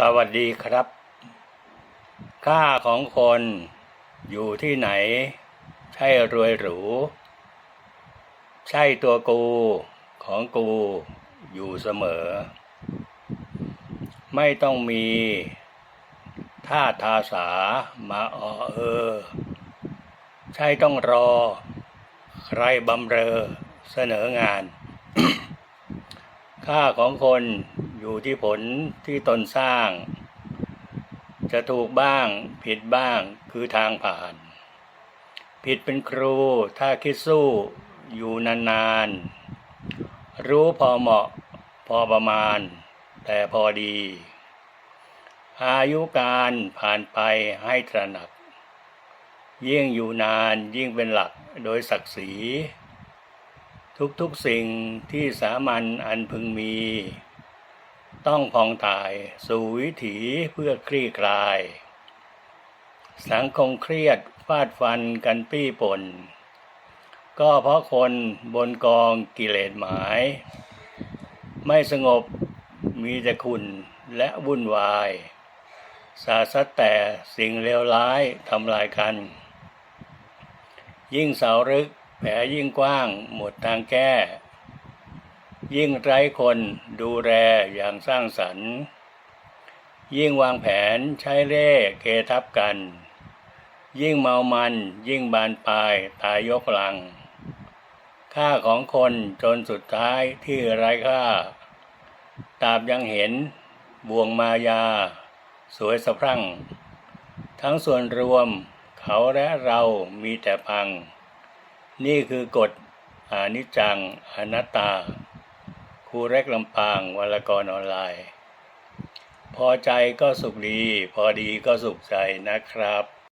สวัสดีครับ ค่าของคนอยู่ที่ไหน ใช่รวยหรู ใช่ตัวกูของกูอยู่เสมอ ไม่ต้องมีท่าทาสามาออเออ ใช่ต้องรอ ใครบำเรอเสนองาน ค่าของคน อยู่ที่ผลที่ตนสร้าง จะถูกบ้างผิดบ้างคือทางผ่าน ผิดเป็นครูถ้าคิดสู้อยู่นานๆ รู้พอเหมาะพอประมาณ แต่พอดี อายุการผ่านไปให้ตระหนัก ยิ่งอยู่นานยิ่งเป็นหลักโดยศักดิ์ศรีทุกๆสิ่งที่สามัญอันพึงมี ต้องพองถ่ายสู่วิถีเพื่อคลี่คลาย สังคมเครียดฟาดฟันกันปี้ปน ก็เพราะคนบนกองกิเลสหมาย ไม่สงบมีแต่คุณและวุ่นวาย สาสัแต่สิ่งเลวร้ายทำลายกัน ยิ่งเสารึกแผลยิ่งกว้างหมดทางแก้ ยิ่งไร้คนดูแลอย่างสร้างสรรค์ ยิ่งวางแผนใช้เล่ห์เกทับกัน ยิ่งเมามัน ยิ่งบานปลายตายยกลัง ค่าของคนจนสุดท้ายที่ไร้ค่า ตาบยังเห็นบ่วงมายา สวยสะพรั่ง ทั้งส่วนรวมเขาและเรามีแต่พัง นี่คือกฎอนิจจังอนัตตา รูเล็กลำปางวรกรออนไลน์ พอใจก็สุขดี พอดีก็สุขใจนะครับ